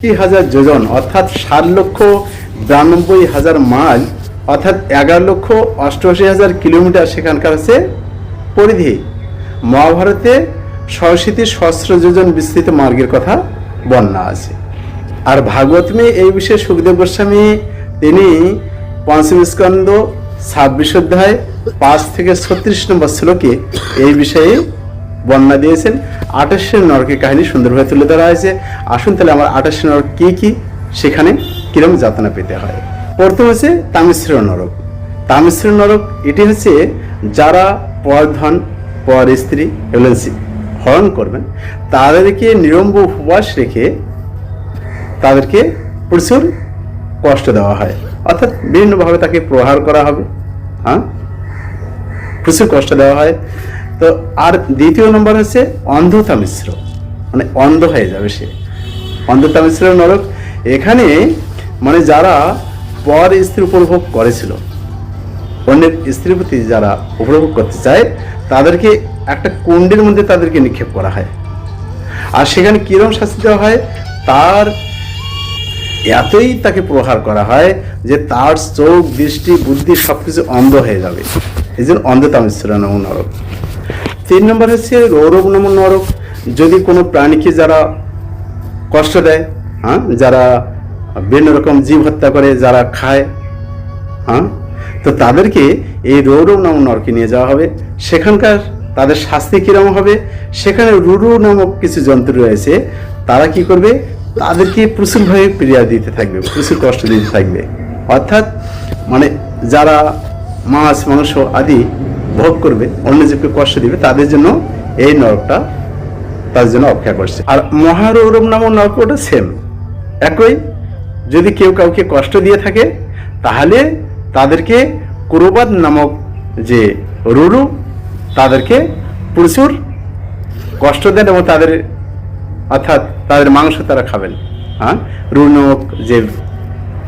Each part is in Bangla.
হাজার যোজন, অর্থাৎ ষাট লক্ষ বিরানব্বই হাজার মাইল, অর্থাৎ এগারো লক্ষ অষ্টআশি হাজার কিলোমিটার সেখানকার হচ্ছে পরিধি। মহাভারতে সরস্বতী সহস্র যোজন বিস্তৃত মার্গের কথা বর্ণনা আছে। আর ভাগবতমে এই বিষয়ে সুখদেব গোস্বামী, তিনি পঞ্চম স্কন্দ ছাব্বিশ অধ্যায়, পাঁচ থেকে ছত্রিশ নম্বর শ্লোকে এই বিষয়ে বর্ণনা দিয়েছেন। আঠাশের নরকের কাহিনী সুন্দরভাবে তুলে ধরা হয়েছে। আসুন তাহলে আমার আঠাশের নরক কি কি, সেখানে কিরম যাতনা পেতে হয়। প্রথম হচ্ছে তামিশ্র নরক। তামিশ্র নরক, এটি হচ্ছে যারা পর ধন, পর স্ত্রী, এগুলো হরণ করবেন, তাদেরকে নিরম্ব উপবাস রেখে তাদেরকে প্রচুর কষ্ট দেওয়া হয়। অর্থাৎ বিভিন্নভাবে তাকে প্রহার করা হবে হ্যাঁ? প্রচুর কষ্ট দেওয়া হয়। তো আর দ্বিতীয় নম্বর হচ্ছে অন্ধতা মিশ্র। মানে অন্ধ হয়ে যাবে সে। অন্ধতা মিশ্র নরক। এখানে মানে যারা পর স্ত্রী উপভোগ করেছিল, অন্যের স্ত্রীর প্রতি যারা উপভোগ করতে চায়, তাদেরকে একটা কুণ্ডের মধ্যে তাদেরকে নিক্ষেপ করা হয়। আর সেখানে কিরম শাস্তি দেওয়া হয়? তার এতই তাকে প্রহার করা হয় যে তার চোখ, দৃষ্টি, বুদ্ধি সবকিছু অন্ধ হয়ে যাবে। এই জন্য অন্ধতা মিশ্র নরক। তিন নম্বর হচ্ছে রৌরব নাম নরক। যদি কোনো প্রাণীকে যারা কষ্ট দেয় হ্যাঁ যারা বিভিন্ন রকম জীব হত্যা করে, যারা খায় হ্যাঁ তো তাদেরকে এই রৌরব নাম নরকে নিয়ে যাওয়া হবে। সেখানকার তাদের শাস্তি কিরম হবে? সেখানে রুরু নামক কিছু যন্ত্র রয়েছে। তারা কি করবে? তাদেরকে প্রচুরভাবে পীড়া দিতে থাকবে, প্রচুর কষ্ট দিতে থাকবে। অর্থাৎ মানে যারা মাছ, মাংস আদি ভোগ করবে, অন্য জীবকে কষ্ট দিবে, তাদের জন্য এই নরকটা তাদের জন্য অপেক্ষা করছে। আর মহারৌরব নামক নরক ওটা সেম একই, যদি কেউ কাউকে কষ্ট দিয়ে থাকে, তাহলে তাদেরকে কুরবাদ নামক যে রুরু, তাদেরকে প্রচুর কষ্ট দেন এবং তাদের, অর্থাৎ তাদের মাংস তারা খাবেন। হ্যাঁ? রুরু নামক যে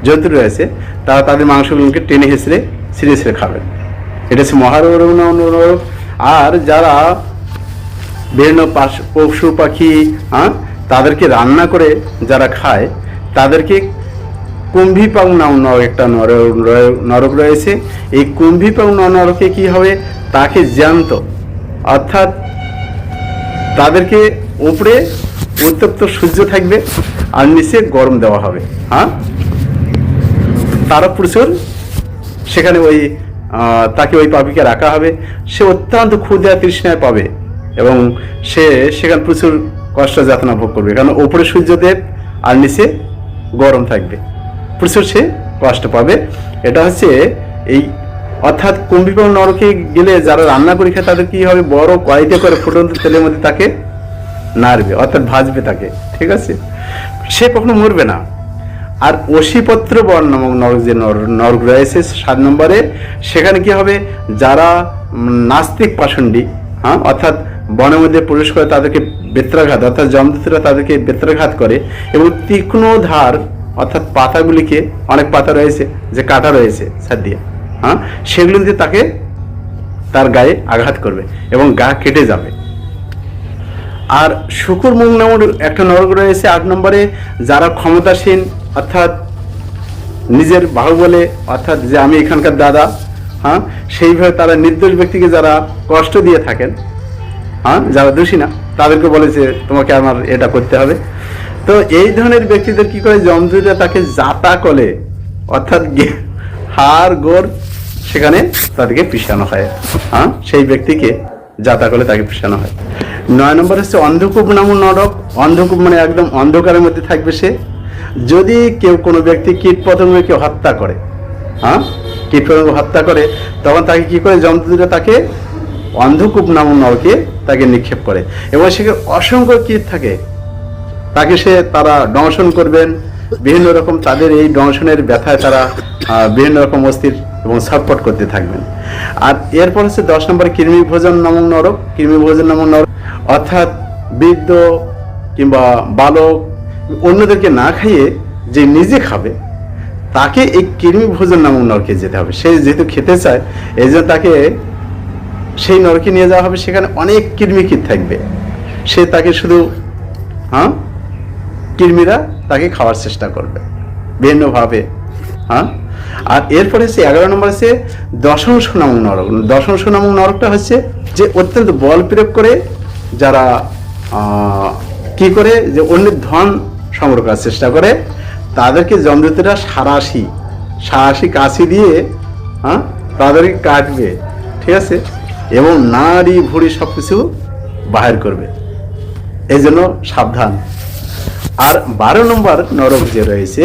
জন্তু রয়েছে, তারা তাদের মাংসগুলোকে টেনে হেসড়ে ছিঁড়ে খাবেন। এটা হচ্ছে মহারৌরব নামক নরক। আর যারা বিভিন্ন পশু পাখি হ্যাঁ তাদেরকে রান্না করে যারা খায়, তাদেরকে কুম্ভিপাং নাম একটা নর- নর- নরক রয়েছে। এই কুম্ভিপাং নরকে কি হবে? তাকে জ্যান্ত। অর্থাৎ তাদেরকে উপরে উত্তপ্ত সূর্য থাকবে আর নিচে গরম দেওয়া হবে হ্যাঁ? তারা প্রচুর সেখানে ওই তাকে ওই পাপিকে রাখা হবে। সে অত্যন্ত ক্ষুদা তৃষ্ণায় পাবে এবং সে সেখানে প্রচুর কষ্ট যাতনা ভোগ করবে। কারণ ওপরে সূর্যদেব আর নিচে গরম থাকবে। প্রচুর সে কষ্ট পাবে। এটা হচ্ছে এই অর্থাৎ কুম্ভিপাল নরকে গেলে যারা রান্না করে খায়, তাদের কী হবে? বড় কড়াইতে করে ফুটন্ত তেলের মধ্যে তাকে নাড়বে, অর্থাৎ ভাজবে তাকে। ঠিক আছে? সে কখনো মরবে না। আর অশিপত্র বন নামক নরক যে নর- নরক রয়েছে সাত নম্বরে, সেখানে কি হবে? যারা নাস্তিক পাষণ্ডী হ্যাঁ অর্থাৎ বনের মধ্যে প্রবেশ করে তাদেরকে বেত্রাঘাত, অর্থাৎ যমদূতরা তাদেরকে বেত্রাঘাত করে এবং তীক্ষ্ণ ধার, অর্থাৎ পাতাগুলিকে, অনেক পাতা রয়েছে, যে কাটা রয়েছে সার দিয়ে হ্যাঁ সেগুলো দিয়ে তাকে তার গায়ে আঘাত করবে এবং গা কেটে যাবে। আর শুকুর মুখ নামক একটা নরক রয়েছে আট নম্বরে, যারা ক্ষমতাসীন অর্থাৎ নিজের বাহুবলে, অর্থাৎ যে আমি এখানকার দাদা হ্যাঁ সেইভাবে তারা নির্দোষ ব্যক্তিকে যারা কষ্ট দিয়ে থাকেন হ্যাঁ যারা দোষী না, তাদেরকে বলে যে তোমাকে আমার এটা করতে হবে। তো এই ধরনের ব্যক্তিদের কি করে জমদুরা তাকে জাতা কলে, অর্থাৎ হাড়, গোড়, সেখানে তাদেরকে পিষানো হয় হ্যাঁ সেই ব্যক্তিকে যাতা কলে তাকে পিষানো হয়। নয় নম্বর হচ্ছে অন্ধকূপ নামক নরক, অন্ধকূপ মানে একদম অন্ধকারের মধ্যে থাকবে সে যদি কেউ কোনো ব্যক্তি কীট পতঙ্গকে হত্যা করে হ্যাঁ? কীট পতঙ্গ হত্যা করে, তখন তাকে কি করে যন্ত্রটা তাকে অন্ধকূপ নামক নরকে তাকে নিক্ষেপ করে। এবং সেখানে অসংখ্য কীট থাকে। তাকে সে তারা দংশন করবেন। বিভিন্ন রকম তাদের এই দংশনের ব্যথায় তারা বিভিন্ন রকম অস্থির এবং ছটপট করতে থাকবেন। আর এরপর হচ্ছে দশ নম্বর কৃমি ভোজন নামক নরক। কৃমি ভোজন নামক নরক অর্থাৎ বৃদ্ধ কিংবা বালক অন্যদেরকে না খাইয়ে যে নিজে খাবে, তাকে এই কৃমি ভোজন নামক নরকে যেতে হবে। সে যেহেতু খেতে চায়, এই জন্য তাকে সেই নরকে নিয়ে যাওয়া হবে, সেখানে অনেক কৃমিকিট থাকবে। সে তাকে শুধু হ্যাঁ কৃমিরা তাকে খাওয়ার চেষ্টা করবে বিভিন্নভাবে হ্যাঁ। আর এরপরে হচ্ছে এগারো নম্বর আছে দশম সুনামক নরক। দশম সুনামক নরকটা হচ্ছে যে অত্যন্ত বল প্রয়োগ করে যারা কি করে? যে অন্যের ধন সংগ্রহ করার চেষ্টা করে। তাদেরকে জমদূতেরা সারাশি সারাশি কাশি দিয়ে হ্যাঁ তাদেরকে কাটবে, ঠিক আছে? এবং নারী ভুড়ি সব কিছু বাহির করবে। এই জন্য সাবধান। আর বারো নম্বর নরক যে রয়েছে,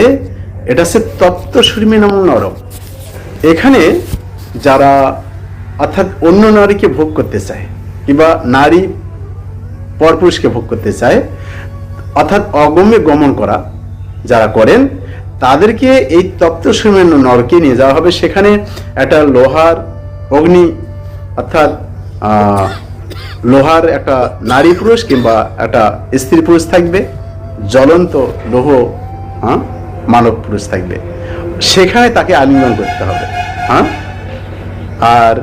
এটা হচ্ছে তপ্ত সুরমি নামক নরক। এখানে যারা অর্থাৎ অন্য নারীকে ভোগ করতে চায়, কিংবা নারী পরপুরুষকে ভোগ করতে চায় অর্থাৎ অগম্যে গমন করা, যারা করেন, তাদেরকে এই তপ্ত সুরমি নরকে নিয়ে যাওয়া হবে। সেখানে একটা লোহার অগ্নি, অর্থাৎ লোহার একটা নারী পুরুষ কিংবা একটা স্ত্রী পুরুষ থাকবে, জ্বলন্ত লোহ হ্যাঁ মানব পুরুষ থাকবে। সেখানে তাকে আলিঙ্গন করতে হবে হ্যাঁ আর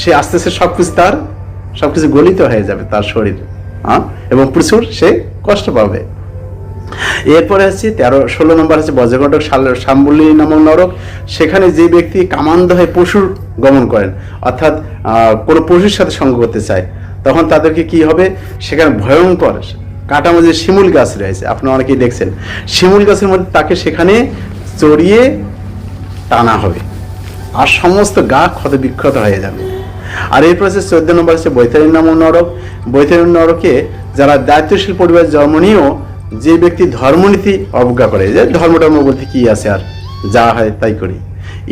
সে আস্তে আস্তে সব কিছু তার সব কিছু গলিত হয়ে যাবে তার শরীর হ্যাঁ এবং প্রচুর সে কষ্ট পাবে। এরপরে আছে তেরো, ষোলো নম্বর আছে বজ্রকটক শাম্বুলি নামক নরক। সেখানে যে ব্যক্তি কামান্ধ হয়ে পশুর গমন করেন, অর্থাৎ কোনো পশুর সাথে সঙ্গ করতে চায়, তখন তাদেরকে কি হবে? সেখানে ভয়ঙ্কর কাটা মধ্যে শিমুল গাছ রয়েছে আপনারা অনেকেই দেখছেন, শিমুল গাছের মধ্যে তাকে সেখানে চড়িয়ে টানা হবে। আর সমস্ত গা ক্ষত বিক্ষত হয়ে যাবে। আর এরপর আছে চোদ্দ নম্বর আছে বৈতরণী নামক নরক। বৈতরণী নরকে যারা দায়িত্বশীল পরিবার জন্ম নিয়েও যে ব্যক্তি ধর্মনীতি অবজ্ঞা করে, যে ধর্ম টর্ম বলতে কি আছে আর যা হয় তাই করি।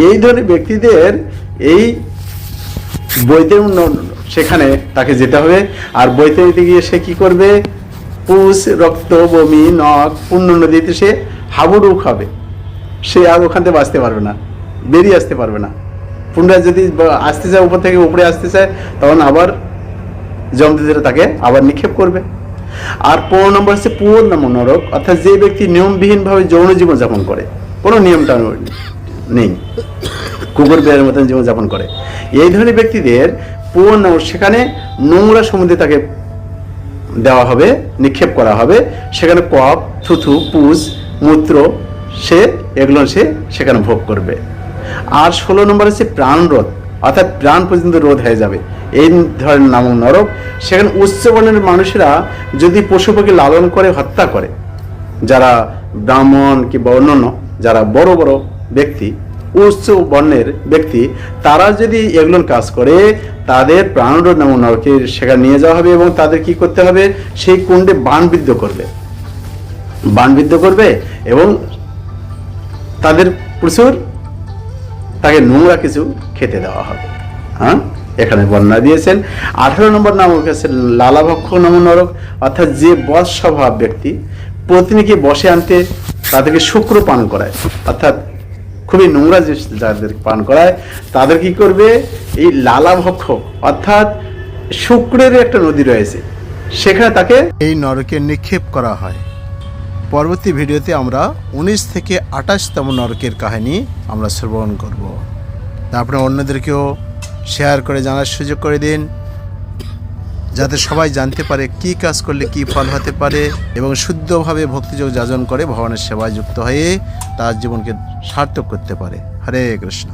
এই ধরনের ব্যক্তিদের এই বৈতরণ সেখানে তাকে যেতে হবে। আর বইতে বৈতরণীতে গিয়ে সে কি করবে? পুষ, রক্ত, বমি, নখ, পূর্ণ নদীতে সে হাবুডুব খাবে। সে আর ওখান থেকে বাঁচতে পারবে না, বেরিয়ে আসতে পারবে না। পুনরায় যদি আসতে চায়, উপর থেকে উপরে আসতে চায়, তখন আবার জমদিদের তাকে আবার নিক্ষেপ করবে। আর পনেরো নম্বর হচ্ছে পুর নাম নরক অর্থাৎ যে ব্যক্তি নিয়মবিহীনভাবে যৌন জীবন যাপন করে, কোনো নিয়মটা নেই, কুকুর, বেড়ের মতন জীবনযাপন করে। এই ধরনের ব্যক্তিদের পুর নাম সেখানে নোংরা সমুদ্রে তাকে দেওয়া হবে, নিক্ষেপ করা হবে। সেখানে কপ থুথু পুষ মূত্র, সে, এগুলো সে সেখানে ভোগ করবে। আর ষোলো নম্বর হচ্ছে প্রাণরোধ, অর্থাৎ প্রাণ পর্যন্ত রোধ হয়ে যাবে। এই ধরনের নামক নরক। সেখানে উচ্চ বর্ণের মানুষেরা যদি পশু পাখি লালন করে, হত্যা করে, যারা ব্রাহ্মণ কিংবা অন্যান্য যারা বড় বড় ব্যক্তি, উচ্চ বর্ণের ব্যক্তি, তারা যদি এগুলোর কাজ করে, তাদের প্রাণরোধ নামক নরকে সেখানে নিয়ে যাওয়া হবে এবং তাদের কি করতে হবে? সেই কুণ্ডে বানবিদ্ধ করবে। বানবিদ্ধ করবে এবং তাদের প্রচুর তাকে নোংরা কিছু খেতে দেওয়া হবে। হ্যাঁ? এখানে বর্ণনা দিয়েছেন। আঠারো নম্বর নামক আছে লালাভক্ষ নাম নরক, অর্থাৎ যে বস স্বভাব ব্যক্তি পত্নীকে বসে আনতে তাদেরকে শুক্র পান করায়, অর্থাৎ খুবই নোংরা জিনিস যাদের পান করায়, তাদের কি করবে? এই লালাভক্ষ, অর্থাৎ শুক্রের একটা নদী রয়েছে, সেখানে তাকে এই নরকে নিক্ষেপ করা হয়। পরবর্তী ভিডিওতে আমরা উনিশ থেকে আঠাশতম নরকের কাহিনী আমরা শ্রবণ করব। তারপরে অন্যদেরকেও শেয়ার করে জানার সুযোগ করে দিন, যাতে সবাই জানতে পারে কি কাজ করলে কি ফল হতে পারে এবং শুদ্ধভাবে ভক্তিযোগ যাজন করে ভগবানের সেবায় যুক্ত হয়ে তার জীবনকে সার্থক করতে পারে। হরে কৃষ্ণ।